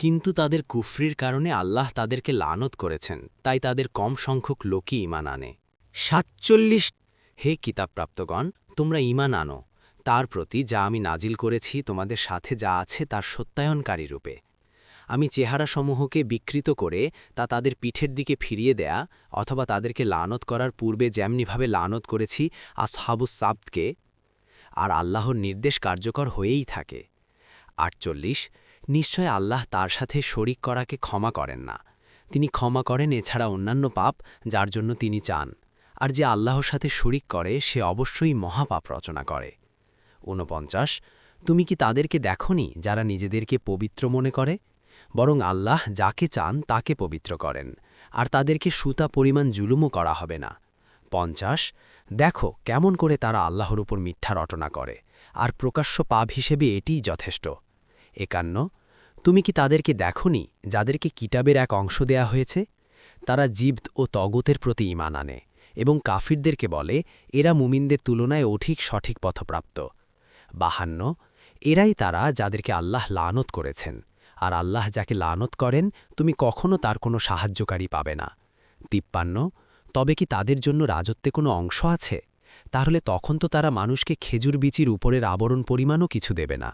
কিন্তু তাদের কুফরির কারণে আল্লাহ তাদেরকে লানত করেছেন, তাই তাদের কম সংখ্যক লোকই ইমান আনে। সাতচল্লিশ, হে কিতাবপ্রাপ্তগণ, তোমরা ইমান আনো। তার প্রতি যা আমি নাজিল করেছি তোমাদের সাথে যা আছে তার সত্যায়নকারী রূপে। আমি চেহারাসমূহকে বিকৃত করে তা তাদের পিঠের দিকে ফিরিয়ে দেয়া অথবা তাদেরকে লানত করার পূর্বে যেমনিভাবে লানত করেছি আসহাবুস সাবতকে, আর আল্লাহর নির্দেশ কার্যকর হয়েই থাকে। আটচল্লিশ নিশ্চয় আল্লাহ তার সাথে শরিক করাকে ক্ষমা করেন না। তিনি ক্ষমা করেন এছাড়া অন্যান্য পাপ যার জন্য তিনি চান। আর যে আল্লাহর সাথে শরিক করে, সে অবশ্যই মহাপাপ রচনা করে। ঊনপঞ্চাশ, তুমি কি তাদেরকে দেখনি যারা নিজেদেরকে পবিত্র মনে করে? বরং আল্লাহ যাকে চান তাকে পবিত্র করেন, আর তাদেরকে সুতা পরিমাণ জুলুমও করা হবে না। পঞ্চাশ, দেখো কেমন করে তারা আল্লাহর উপর মিথ্যা রটনা করে, আর প্রকাশ্য পাপ হিসেবে এটিই যথেষ্ট। একান্ন তুমি কি তাদেরকে দেখনি যাদেরকে কিতাবের এক অংশ দেয়া হয়েছে? তারা জীব্দ ও তগতের প্রতি ইমান আনে এবং কাফিরদেরকে বলে, এরা মুমিনদের তুলনায় অধিক সঠিক পথপ্রাপ্ত। বাহান্ন, এরাই তারা যাদেরকে আল্লাহ লানত করেছেন। আর আল্লাহ যাকে লানত করেন, তুমি কখনো তার কোনো সাহায্যকারী পাবে না। তিপ্পান্ন, তবে কি তাদের জন্য রাজত্বে কোনো অংশ আছে? তাহলে তখন তো তারা মানুষকে খেজুর বিচির উপরের আবরণ পরিমাণও কিছু দেবে না।